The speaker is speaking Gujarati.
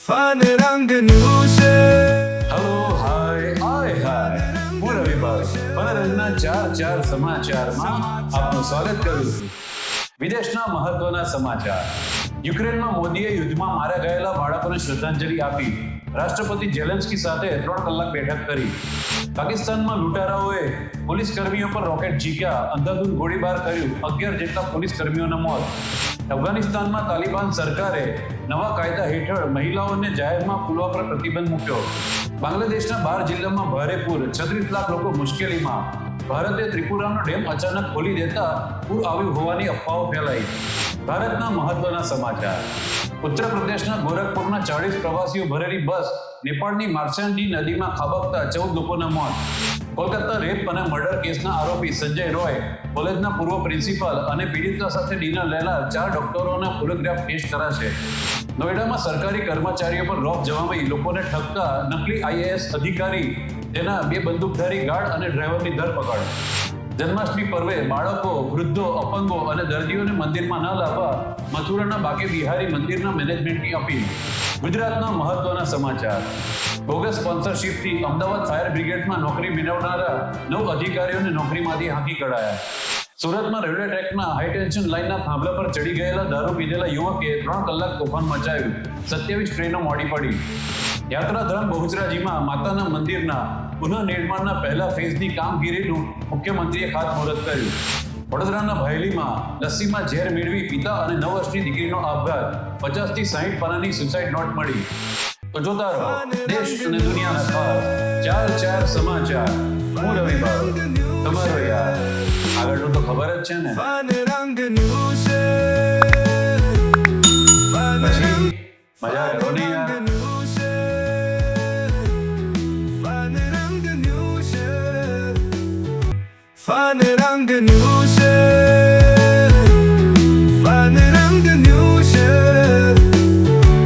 ફન રંગ ન્યૂઝ હલો હાય હાય હાય હું રવિભાઈ મનોરંજનના ચાર ચાર સમાચારમાં આપનું સ્વાગત કરું છું વિદેશના મહત્વના સમાચાર યુક્રેનમાં મોદીએ યુદ્ધમાં માર્યા ગયેલા બાળકોને શ્રદ્ધાંજલિ આપી રાષ્ટ્રપતિ ઝેલેન્સ્કી સાથે ત્રણ કલાક બેઠક કરી પાકિસ્તાનમાં લૂંટારાઓએ પોલીસ કર્મીઓ પર રોકેટ ઝીક્યા અંધાધૂન ગોળીબાર કર્યું, અગિયાર જેટલા પોલીસ કર્મીઓના મોત. અફઘાનિસ્તાનમાં તાલિબાન સરકારે નવા કાયદા હેઠળ મહિલાઓને જાહેરમાં પુલવા પર પ્રતિબંધ મૂક્યો. બાંગ્લાદેશના બાર જિલ્લામાં ભારે પૂર, છત્રીસ લાખ લોકો મુશ્કેલીમાં. ભારતે ત્રિપુરાનો ડેમ અચાનક ખોલી દેતા પૂર આવ્યું હોવાની અફવાઓ ફેલાઈ. ભારતના મહત્વના સમાચાર. ઉત્તર પ્રદેશના ગોરખપુરના ચાળીસ પ્રવાસીઓ ભરેલી બસ નેપાળની માર્સેન્ડી નદીમાં ખાબકતા ચૌદ લોકોના મોત. કોલકાતા રેપ અને મર્ડર કેસના આરોપી સંજય રોય, કોલેજના પૂર્વ પ્રિન્સિપાલ અને પીડિતા સાથે ડિનર લેનાર ચાર ડોક્ટરોના ફોટોગ્રાફ ટેસ્ટ કરાશે. નોઈડામાં સરકારી કર્મચારીઓ પર રોપ જમાવી લોકોને ઠગતા નકલી આઈએએસ અધિકારી, તેના બે બંદૂકધારી ગાર્ડ અને ડ્રાઈવરની ધરપકડ. જન્માષ્ટમી પર્વે બાળકો, વૃદ્ધો, અપંગો અને દર્દીઓને મંદિરમાં ન લાવવા મથુરાના બાકે બિહારી મંદિરના મેનેજમેન્ટની અપીલ. ગુજરાતના મહત્વના સમાચાર. બોગસ સ્પોન્સરશિપથી અમદાવાદ ફાયર બ્રિગેડમાં નોકરી મેળવનારા નવ અધિકારીઓને નોકરીમાંથી હાંકી કઢાયા. સુરતમાં રેલવે ટ્રેકના હાઈ ટેન્શન લાઇનના થાંભલા પર ચડી ગયેલા દારૂ પીધેલા યુવકે ત્રણ કલાક તોફાન મચાવ્યું. સત્યાવીસ ટ્રેનો મોડી પડી. યાત્રાધામ બહુચરાજીમાં માતાના મંદિરના પુનઃનિર્માણના પહેલા ફેઝની કામગીરીનું મુખ્યમંત્રીએ ખાતમુહૂર્ત કર્યું. વડોદરાના ભાયલીમાં લસ્સીમાં ઝેર મેળવી પિતા અને નવ વર્ષની દીકરીનો આપઘાત. પચાસથી સાહીઠ પાનાની સુસાઇડ નોટ મળી. તો જોતા રહો દેશ અને દુનિયાના ખાસ ચાર ચાર સમાચાર. હું રવિ તમારો યાર. આગળનું તો ખબર જ છે ને. પછી મજા કરો ને યાર. Fane rangen